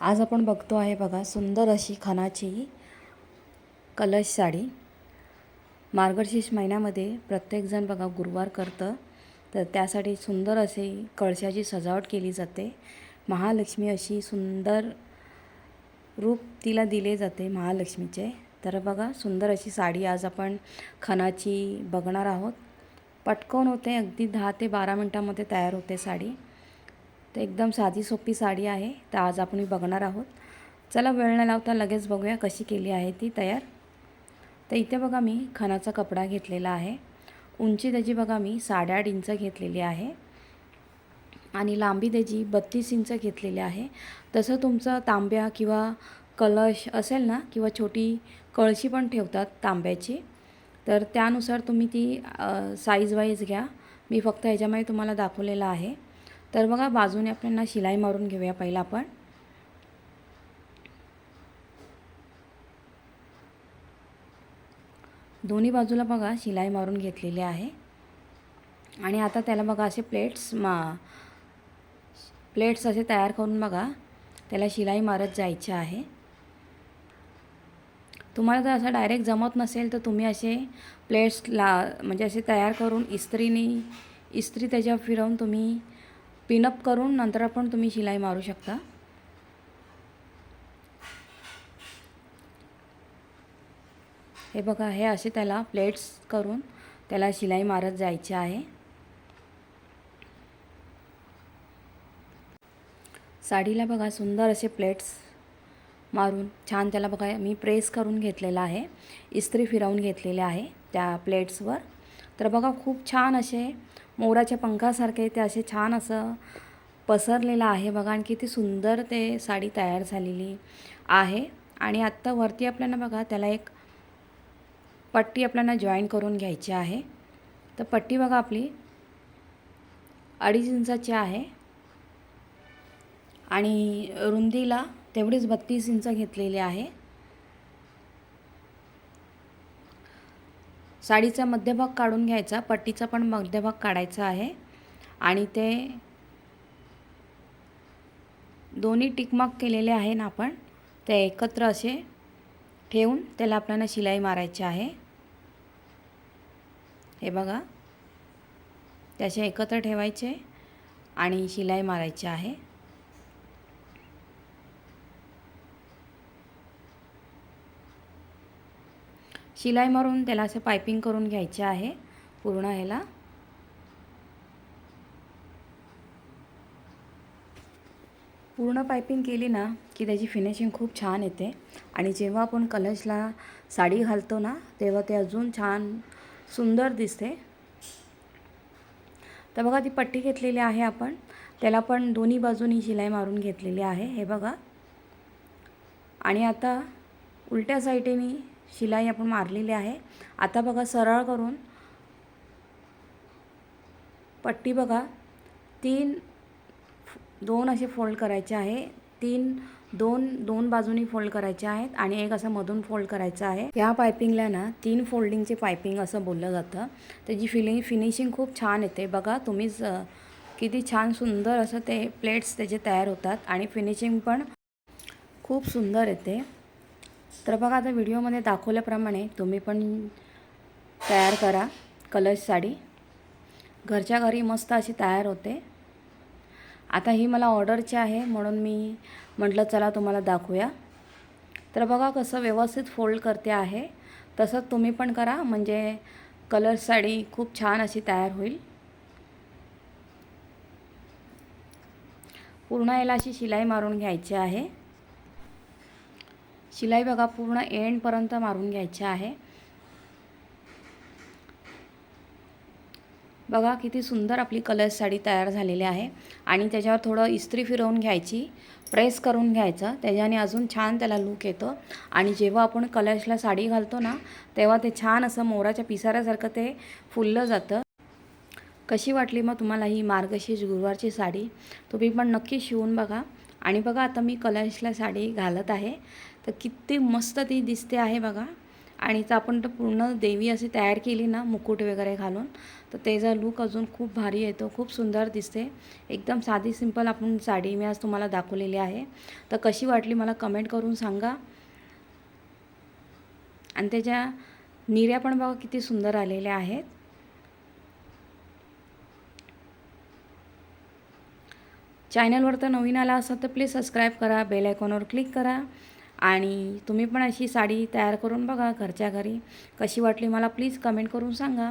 आज आपण बघतो आहे बघा सुंदर अशी खणाची कलश साडी. मार्गशीर्ष महिन्यामध्ये प्रत्येकजण बघा गुरुवार करतं. तर त्यासाठी सुंदर असे कळशाची सजावट केली जाते. महालक्ष्मी अशी सुंदर रूप तिला दिले जाते महालक्ष्मीचे. तर बघा सुंदर अशी साडी आज आपण खणाची बघणार आहोत. पटकन होते अगदी दहा ते बारा मिनटामध्ये तयार होते साडी. तर एकदम साधी सोपी साडी आहे. तर आज आपण बघणार आहोत. चला वेळ न लावता लगेच बघूया कशी केली आहे ती तयार. तर इथे बघा मी खणाचा कपडा घेतलेला आहे. उंची त्याची बघा मी साडेआठ इंच घेतलेली आहे. आणि लांबी त्याची बत्तीस इंच घेतलेली आहे. तसं तुमचं तांब्या किंवा कलश असेल ना किंवा छोटी कळशी पण ठेवतात तांब्याची. तर त्यानुसार तुम्ही ती साईज वाईज घ्या. मी फक्त ह्याच्यामध्ये तुम्हाला दाखवलेलं आहे. तर बघा बाजूने आपल्याला शिलाई मारून घेऊया पहिला आपण. दोन्ही बाजूला बघा शिलाई मारून घेतलेली आहे. आणि आता त्याला बघा असे प्लेट्स मा प्लेट्स असे तयार करून बघा त्याला शिलाई मारत जायचे आहे. तुम्हाला जर असं डायरेक्ट जमत नसेल तर तुम्ही असे प्लेट्स ला म्हणजे असे तयार करून इस्त्रीने इस्त्री त्याच्यावर फिरवून तुम्ही पिनअप करून नंतर पण तुम्ही शिलाई मारू शकता. हे बघा हे असे त्याला प्लेट्स करून त्याला शिलाई मारत जायचे आहे. साडीला बघा सुंदर असे प्लेट्स मारून छान त्याला बघा मी प्रेस करून घेतलेला आहे. इस्त्री फिरवून घेतलेले आहे त्या प्लेट्सवर तर बघा खूप छान असे मोराच्या पंखासारखे ते असे छान असं पसरलेलं आहे. बघा आणि किती सुंदर ते साडी तयार झालेली आहे. आणि आत्ता वरती आपल्याला बघा त्याला एक पट्टी आपल्याला जॉईन करून घ्यायची आहे. तर पट्टी बघा आपली अडीच इंचाची आहे. आणि रुंदीला तेवढीच बत्तीस इंच घेतलेली आहे. साडीचा मध्यभाग काढून घ्यायचा पट्टीचा पण मध्यभाग काढायचा आहे. आणि ते दोन्ही टिकमाक केलेले आहे ना आपण. ते एकत्र असे ठेवून त्याला आपल्याला शिलाई मारायची आहे. हे बघा. त्याचे एकत्र ठेवायचे आणि शिलाई मारायची आहे. शिलाई मारून त्याला असं पायपिंग करून घ्यायचे आहे पूर्ण ह्याला. पूर्ण पायपिंग केली ना की त्याची फिनिशिंग खूप छान येते. आणि जेव्हा आपण कलशला साडी घालतो ना तेव्हा ते अजून छान सुंदर दिसते. तर बघा ती पट्टी घेतलेली आहे आपण. त्याला पण दोन्ही बाजूनी शिलाई मारून घेतलेली आहे हे बघा. आणि आता उलट्या साईडीने शिलाई आपण मारलेली आहे. आता बघा सरळ करून पट्टी बघा. तीन दोन असे फोल्ड करायचे आहे. तीन दोन दोन बाजूनी फोल्ड करायचे आहेत आणि एक असं मधून फोल्ड करायचं आहे. या पायपिंगला ना तीन फोल्डिंगचे पायपिंग असं बोललं जातं. त्याची फिलिंग फिनिशिंग खूप छान येते. बघा तुम्हीच किती छान सुंदर असं ते प्लेट्स त्याचे तयार होतात आणि फिनिशिंग पण खूप सुंदर येते. तर बघा आता व्हिडिओमध्ये दाखवल्याप्रमाणे तुम्ही पण तयार करा कलश साडी. घरच्या घरी मस्त अशी तयार होते. आता ही मला ऑर्डरची आहे म्हणून मी म्हटलं चला तुम्हाला दाखवूया. तर बघा कसं व्यवस्थित फोल्ड करते आहे. तसंच तुम्ही पण करा म्हणजे कलर साडी खूप छान अशी तयार होईल. पूर्ण याला अशी शिलाई मारून घ्यायची आहे. शिलाई बघा पूर्ण एंडपर्यंत मारून घ्यायची आहे. बघा किती सुंदर आपली कलर साडी तयार झालेली आहे. आणि त्याच्यावर थोडं इस्त्री फिरवून घ्यायची प्रेस करून घ्यायचं. त्याच्याने अजून छान त्याला लूक येतो. आणि जेव्हा आपण कलर्सला साडी घालतो ना तेव्हा ते छान असं मोराच्या पिसाऱ्यासारखं ते फुललं जातं. कशी वाटली मग तुम्हाला ही मार्गशीर्ष गुरुवारची साडी? तुम्ही पण नक्की शिवून बघा. आणि बघा आता मी कलशला साडी घालत आहे. तर किती मस्त ती दिसते आहे बघा. आणि तर आपण तर पूर्ण देवी अशी तयार केली ना मुकुट वगैरे घालून. तर त्याचा लूक अजून खूप भारी येतो खूप सुंदर दिसते. एकदम साधी सिंपल आपण साडी मी आज तुम्हाला दाखवलेली आहे. तर कशी वाटली मला कमेंट करून सांगा. आणि त्याच्या निऱ्या पण बघा किती सुंदर आलेल्या आहेत. चॅनलवर तर नवीन आला असाल तर प्लीज सबस्क्राईब करा बेल आयकॉनवर क्लिक करा. आणि तुम्ही पण अशी साडी तयार करून बघा घरच्या घरी. कशी वाटली मला प्लीज कमेंट करून सांगा.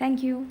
थँक्यू